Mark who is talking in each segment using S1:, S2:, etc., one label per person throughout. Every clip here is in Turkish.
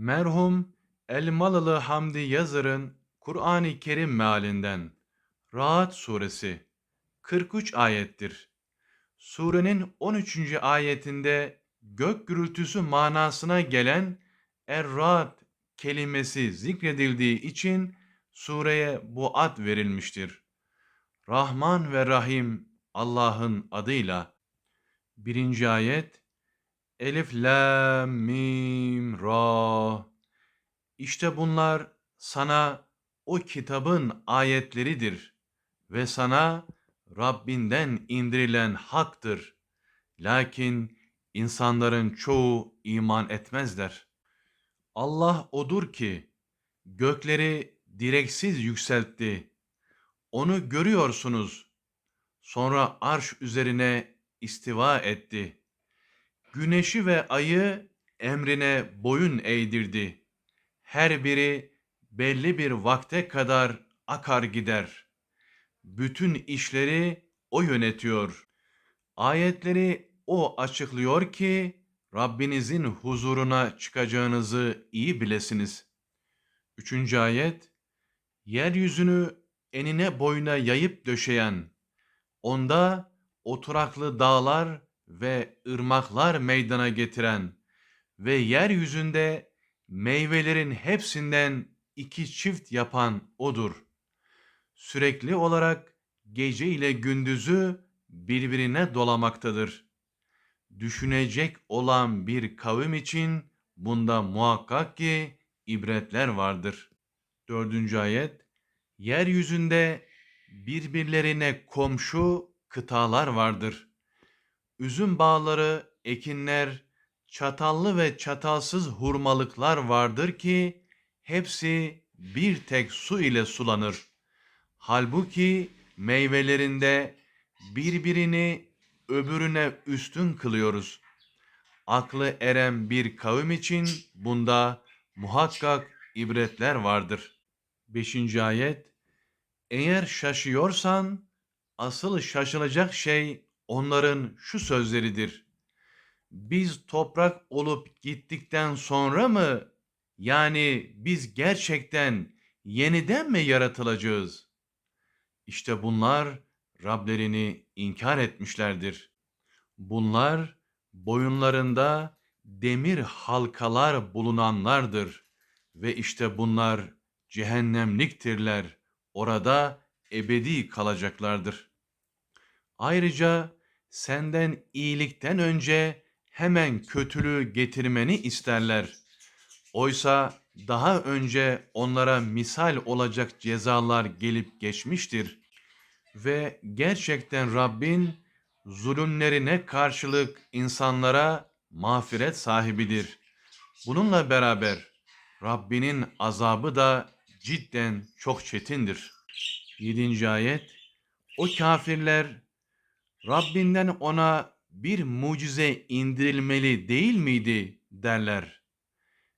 S1: Merhum Elmalılı Hamdi Yazır'ın Kur'an-ı Kerim mealinden Rahat Suresi 43 ayettir. Surenin 13. ayetinde gök gürültüsü manasına gelen Er-Ra'd kelimesi zikredildiği için sureye bu ad verilmiştir. Rahman ve Rahim Allah'ın adıyla. Birinci ayet Elif, Lam, Mim, Ra. İşte bunlar sana o kitabın ayetleridir ve sana Rabbinden indirilen haktır. Lakin insanların çoğu iman etmezler. Allah odur ki gökleri direksiz yükseltti. Onu görüyorsunuz. Sonra arş üzerine istiva etti.'' Güneşi ve ayı emrine boyun eğdirdi. Her biri belli bir vakte kadar akar gider. Bütün işleri o yönetiyor. Ayetleri o açıklıyor ki Rabbinizin huzuruna çıkacağınızı iyi bilesiniz. Üçüncü ayet, yeryüzünü enine boyuna yayıp döşeyen, onda oturaklı dağlar ve ırmaklar meydana getiren ve yeryüzünde meyvelerin hepsinden iki çift yapan odur. Sürekli olarak gece ile gündüzü birbirine dolamaktadır. Düşünecek olan bir kavim için bunda muhakkak ki ibretler vardır. Dördüncü ayet, yeryüzünde birbirlerine komşu kıtalar vardır.'' Üzüm bağları, ekinler, çatallı ve çatalsız hurmalıklar vardır ki hepsi bir tek su ile sulanır. Halbuki meyvelerinde birbirini öbürüne üstün kılıyoruz. Aklı eren bir kavim için bunda muhakkak ibretler vardır. 5. ayet Eğer şaşıyorsan asıl şaşılacak şey onların şu sözleridir. Biz toprak olup gittikten sonra mı yani biz gerçekten yeniden mi yaratılacağız? İşte bunlar Rablerini inkar etmişlerdir. Bunlar boyunlarında demir halkalar bulunanlardır ve işte bunlar cehennemliktirler. Orada ebedi kalacaklardır. Ayrıca senden iyilikten önce hemen kötülüğü getirmeni isterler. Oysa daha önce onlara misal olacak cezalar gelip geçmiştir. Ve gerçekten Rabbin zulümlerine karşılık insanlara mağfiret sahibidir. Bununla beraber Rabbinin azabı da cidden çok çetindir. 7. ayet O kafirler Rabbinden ona bir mucize indirilmeli değil miydi derler.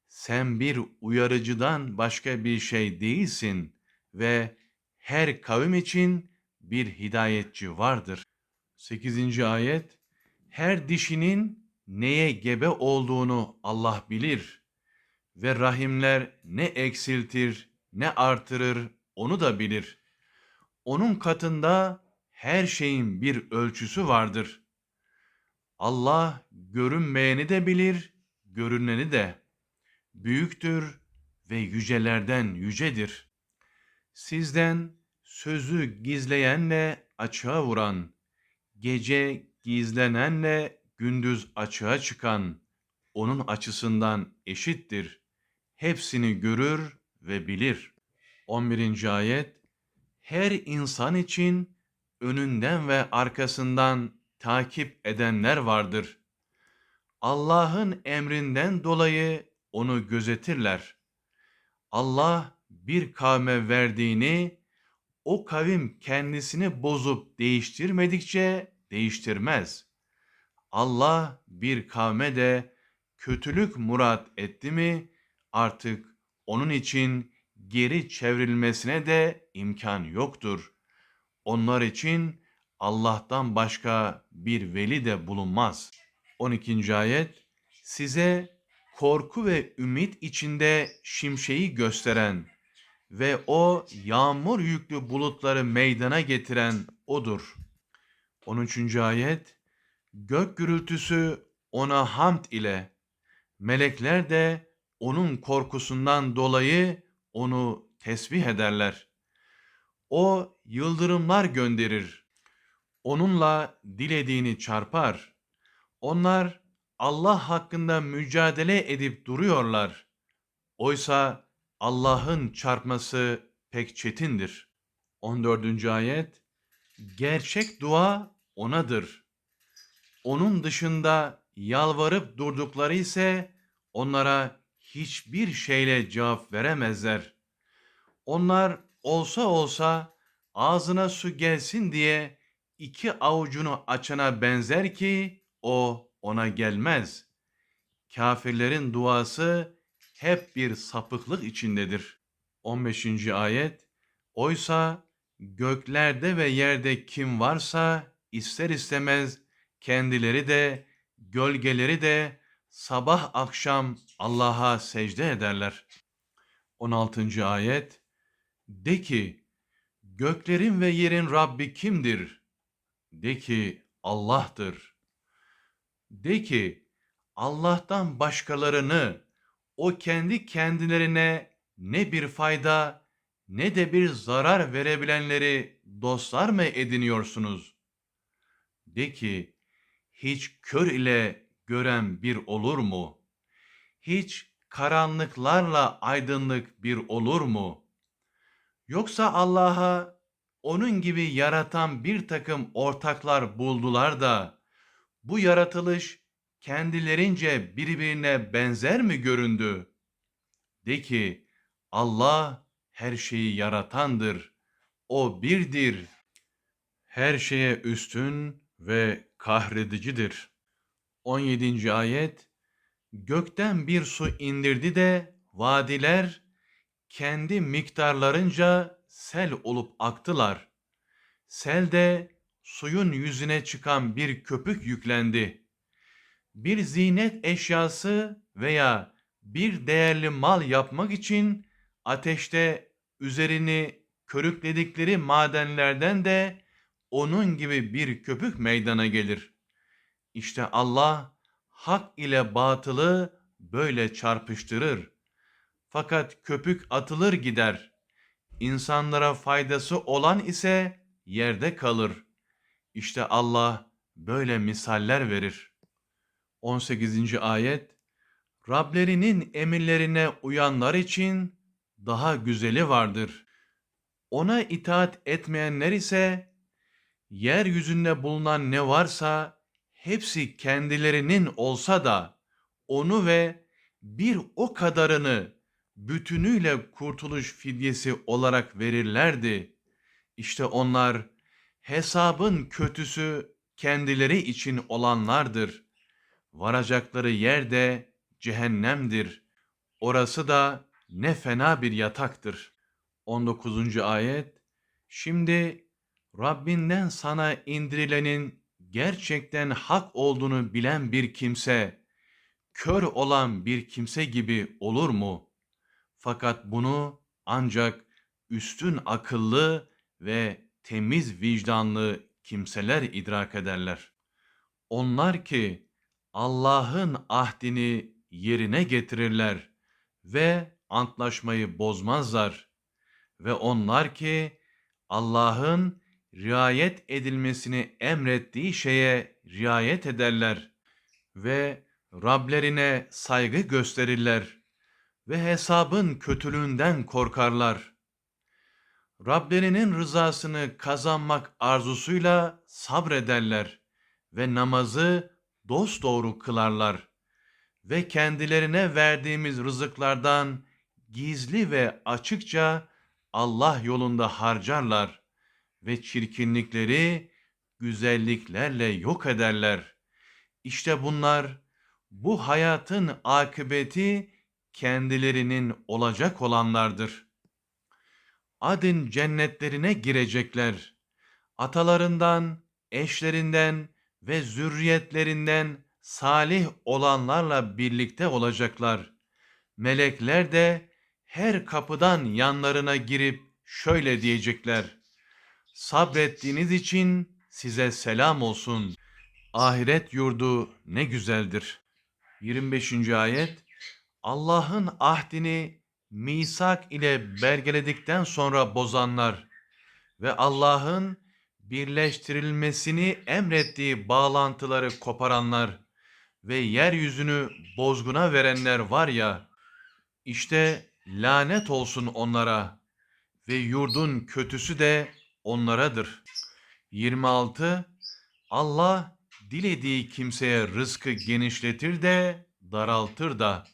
S1: Sen bir uyarıcıdan başka bir şey değilsin ve her kavim için bir hidayetçi vardır. 8. ayet Her dişinin neye gebe olduğunu Allah bilir ve rahimler ne eksiltir ne artırır onu da bilir. Onun katında her şeyin bir ölçüsü vardır. Allah görünmeyeni de bilir, görüneni de. Büyüktür ve yücelerden yücedir. Sizden sözü gizleyenle açığa vuran, gece gizlenenle gündüz açığa çıkan, onun açısından eşittir. Hepsini görür ve bilir. 11. ayet Her insan için önünden ve arkasından takip edenler vardır. Allah'ın emrinden dolayı onu gözetirler. Allah bir kavme verdiğini o kavim kendisini bozup değiştirmedikçe değiştirmez. Allah bir kavme de kötülük murat etti mi artık onun için geri çevrilmesine de imkan yoktur.'' Onlar için Allah'tan başka bir veli de bulunmaz. 12. ayet Size korku ve ümit içinde şimşeği gösteren ve o yağmur yüklü bulutları meydana getiren odur. 13. ayet Gök gürültüsü ona hamd ile, melekler de onun korkusundan dolayı onu tesbih ederler. O yıldırımlar gönderir. Onunla dilediğini çarpar. Onlar Allah hakkında mücadele edip duruyorlar. Oysa Allah'ın çarpması pek çetindir. 14. ayet Gerçek dua onadır. Onun dışında yalvarıp durdukları ise onlara hiçbir şeyle cevap veremezler. Onlar olsa olsa ağzına su gelsin diye iki avucunu açana benzer ki o ona gelmez. Kafirlerin duası hep bir sapıklık içindedir. 15. ayet Oysa göklerde ve yerde kim varsa ister istemez kendileri de gölgeleri de sabah akşam Allah'a secde ederler. 16. ayet De ki göklerin ve yerin Rabbi kimdir? De ki Allah'tır. De ki Allah'tan başkalarını o kendi kendilerine ne bir fayda ne de bir zarar verebilenleri dostlar mı ediniyorsunuz? De ki hiç kör ile gören bir olur mu? Hiç karanlıklarla aydınlık bir olur mu? Yoksa Allah'a onun gibi yaratan bir takım ortaklar buldular da bu yaratılış kendilerince birbirine benzer mi göründü? De ki Allah her şeyi yaratandır. O birdir. Her şeye üstün ve kahredicidir. 17. ayet Gökten bir su indirdi de vadiler kendi miktarlarınca sel olup aktılar. Selde suyun yüzüne çıkan bir köpük yüklendi. Bir zinet eşyası veya bir değerli mal yapmak için ateşte üzerini körükledikleri madenlerden de onun gibi bir köpük meydana gelir. İşte Allah hak ile batılı böyle çarpıştırır. Fakat köpük atılır gider. İnsanlara faydası olan ise yerde kalır. İşte Allah böyle misaller verir. 18. ayet Rablerinin emirlerine uyanlar için daha güzeli vardır. Ona itaat etmeyenler ise yeryüzünde bulunan ne varsa hepsi kendilerinin olsa da onu ve bir o kadarını bütünüyle kurtuluş fidyesi olarak verirlerdi. İşte onlar hesabın kötüsü kendileri için olanlardır. Varacakları yer de cehennemdir. Orası da ne fena bir yataktır. 19. ayet Şimdi Rabbinden sana indirilenin gerçekten hak olduğunu bilen bir kimse, kör olan bir kimse gibi olur mu? Fakat bunu ancak üstün akıllı ve temiz vicdanlı kimseler idrak ederler. Onlar ki Allah'ın ahdini yerine getirirler ve antlaşmayı bozmazlar ve onlar ki Allah'ın riayet edilmesini emrettiği şeye riayet ederler ve Rablerine saygı gösterirler ve hesabın kötülüğünden korkarlar. Rablerinin rızasını kazanmak arzusuyla sabrederler ve namazı dosdoğru kılarlar ve kendilerine verdiğimiz rızıklardan gizli ve açıkça Allah yolunda harcarlar ve çirkinlikleri güzelliklerle yok ederler. İşte bunlar bu hayatın akıbeti kendilerinin olacak olanlardır. Adın cennetlerine girecekler. Atalarından, eşlerinden ve zürriyetlerinden salih olanlarla birlikte olacaklar. Melekler de her kapıdan yanlarına girip şöyle diyecekler. Sabrettiğiniz için size selam olsun. Ahiret yurdu ne güzeldir. 25. ayet Allah'ın ahdini misak ile belgeledikten sonra bozanlar ve Allah'ın birleştirilmesini emrettiği bağlantıları koparanlar ve yeryüzünü bozguna verenler var ya, işte lanet olsun onlara ve yurdun kötüsü de onlaradır. 26 Allah dilediği kimseye rızkı genişletir de daraltır da.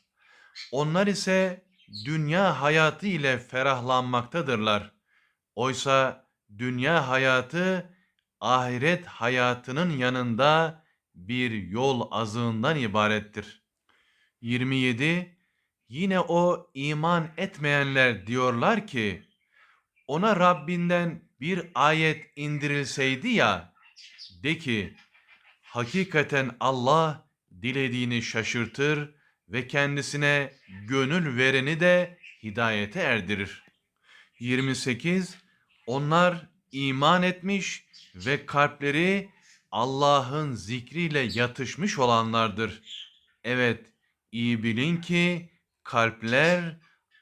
S1: Onlar ise dünya hayatı ile ferahlanmaktadırlar. Oysa dünya hayatı ahiret hayatının yanında bir yol azığından ibarettir. 27 Yine o iman etmeyenler diyorlar ki ona Rabbinden bir ayet indirilseydi ya de ki hakikaten Allah dilediğini şaşırtır ve kendisine gönül vereni de hidayete erdirir. 28 Onlar iman etmiş ve kalpleri Allah'ın zikriyle yatışmış olanlardır. Evet, iyi bilin ki kalpler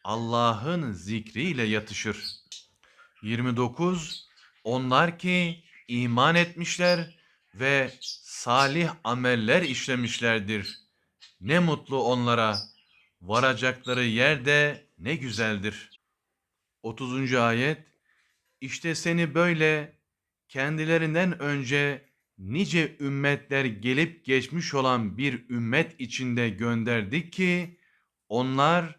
S1: Allah'ın zikriyle yatışır. 29 Onlar ki iman etmişler ve salih ameller işlemişlerdir. Ne mutlu onlara. Varacakları yer de ne güzeldir. 30. ayet İşte seni böyle kendilerinden önce nice ümmetler gelip geçmiş olan bir ümmet içinde gönderdik ki onlar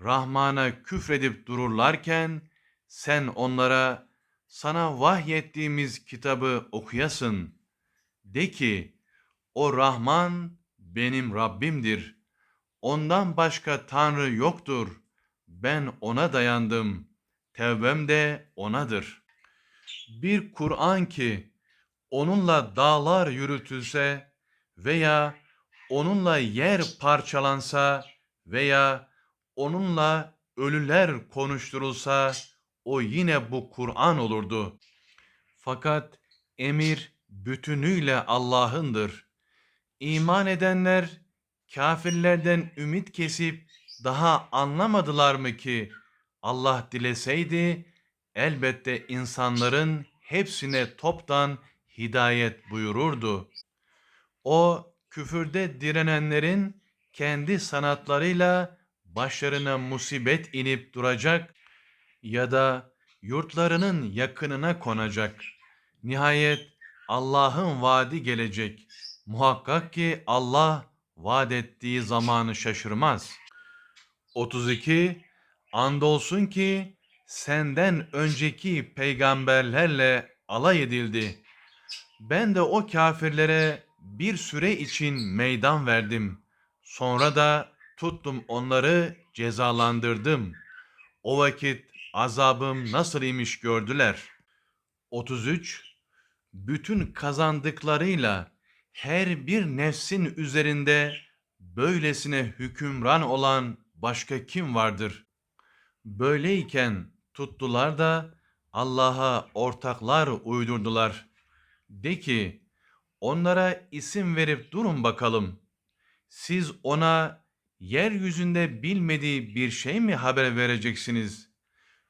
S1: Rahman'a küfredip dururlarken sen onlara sana vahyettiğimiz kitabı okuyasın. De ki o Rahman benim Rabbimdir. Ondan başka Tanrı yoktur. Ben ona dayandım. Tevbem de onadır. Bir Kur'an ki onunla dağlar yürütülse veya onunla yer parçalansa veya onunla ölüler konuşturulsa o yine bu Kur'an olurdu. Fakat emir bütünüyle Allah'ındır. İman edenler kafirlerden ümit kesip daha anlamadılar mı ki Allah dileseydi elbette insanların hepsine toptan hidayet buyururdu. O küfürde direnenlerin kendi sanatlarıyla başlarına musibet inip duracak ya da yurtlarının yakınına konacak. Nihayet Allah'ın vaadi gelecek. Muhakkak ki Allah vaat ettiği zamanı şaşırmaz. 32 Andolsun ki senden önceki peygamberlerle alay edildi. Ben de o kafirlere bir süre için meydan verdim. Sonra da tuttum onları cezalandırdım. O vakit azabım nasıl imiş gördüler. 33 Bütün kazandıklarıyla her bir nefsin üzerinde böylesine hükümran olan başka kim vardır? Böyleyken tuttular da Allah'a ortaklar uydurdular. De ki onlara isim verip durun bakalım. Siz ona yeryüzünde bilmediği bir şey mi haber vereceksiniz?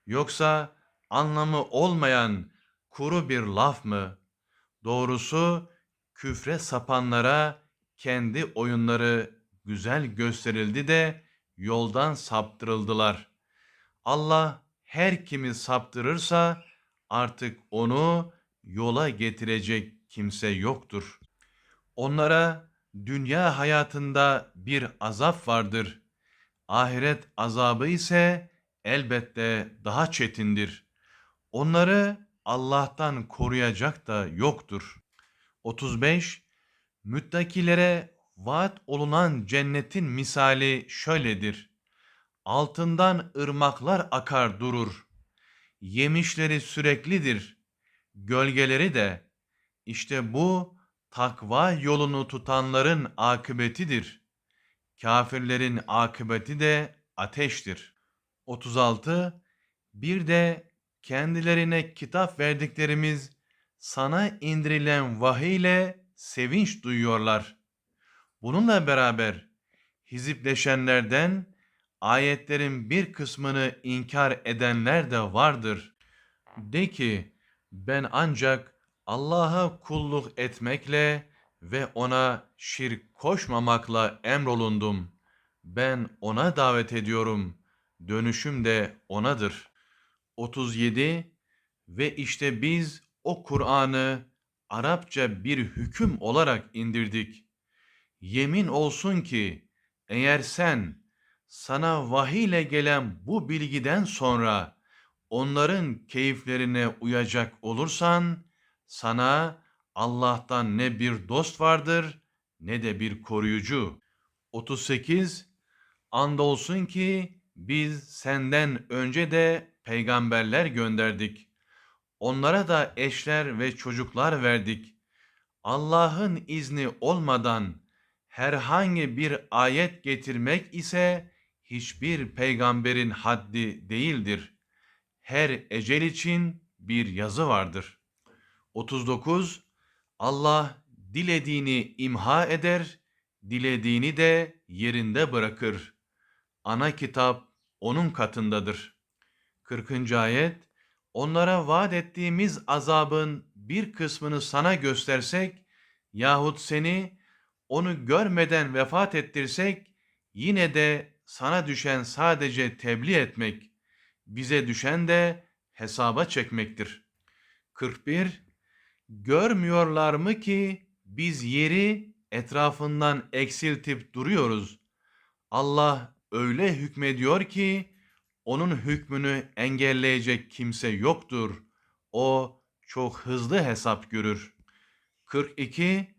S1: Yoksa anlamı olmayan kuru bir laf mı? Doğrusu küfre sapanlara kendi oyunları güzel gösterildi de yoldan saptırıldılar. Allah her kimi saptırırsa artık onu yola getirecek kimse yoktur. Onlara dünya hayatında bir azap vardır. Ahiret azabı ise elbette daha çetindir. Onları Allah'tan koruyacak da yoktur. 35 Müttakilere vaat olunan cennetin misali şöyledir. Altından ırmaklar akar durur. Yemişleri süreklidir. Gölgeleri de işte bu takva yolunu tutanların akıbetidir. Kafirlerin akıbeti de ateştir. 36. Bir de kendilerine kitap verdiklerimiz sana indirilen vahiy ile sevinç duyuyorlar. Bununla beraber hizipleşenlerden ayetlerin bir kısmını inkar edenler de vardır. De ki ben ancak Allah'a kulluk etmekle ve ona şirk koşmamakla emrolundum. Ben ona davet ediyorum. Dönüşüm de onadır. 37 Ve işte biz o Kur'an'ı Arapça bir hüküm olarak indirdik. Yemin olsun ki eğer sen sana vahiy ile gelen bu bilgiden sonra onların keyiflerine uyacak olursan sana Allah'tan ne bir dost vardır ne de bir koruyucu. 38 Andolsun ki biz senden önce de peygamberler gönderdik. Onlara da eşler ve çocuklar verdik. Allah'ın izni olmadan herhangi bir ayet getirmek ise hiçbir peygamberin haddi değildir. Her ecel için bir yazı vardır. 39 Allah dilediğini imha eder, dilediğini de yerinde bırakır. Ana kitap onun katındadır. 40. ayet Onlara vaat ettiğimiz azabın bir kısmını sana göstersek yahut seni onu görmeden vefat ettirsek yine de sana düşen sadece tebliğ etmek, bize düşen de hesaba çekmektir. 41 Görmüyorlar mı ki biz yeri etrafından eksiltip duruyoruz. Allah öyle hükmediyor ki onun hükmünü engelleyecek kimse yoktur. O çok hızlı hesap görür. 42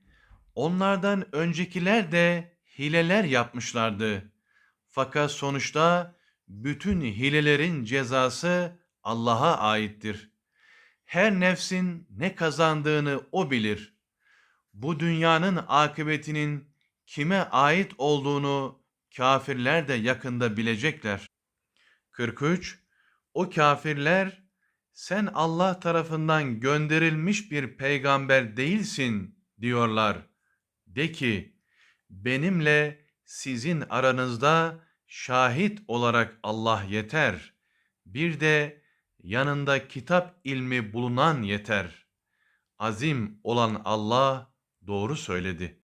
S1: Onlardan öncekiler de hileler yapmışlardı. Fakat sonuçta bütün hilelerin cezası Allah'a aittir. Her nefsin ne kazandığını o bilir. Bu dünyanın akıbetinin kime ait olduğunu kafirler de yakında bilecekler. 43. O kafirler sen Allah tarafından gönderilmiş bir peygamber değilsin diyorlar. De ki benimle sizin aranızda şahit olarak Allah yeter. Bir de yanında kitap ilmi bulunan yeter. Azim olan Allah doğru söyledi.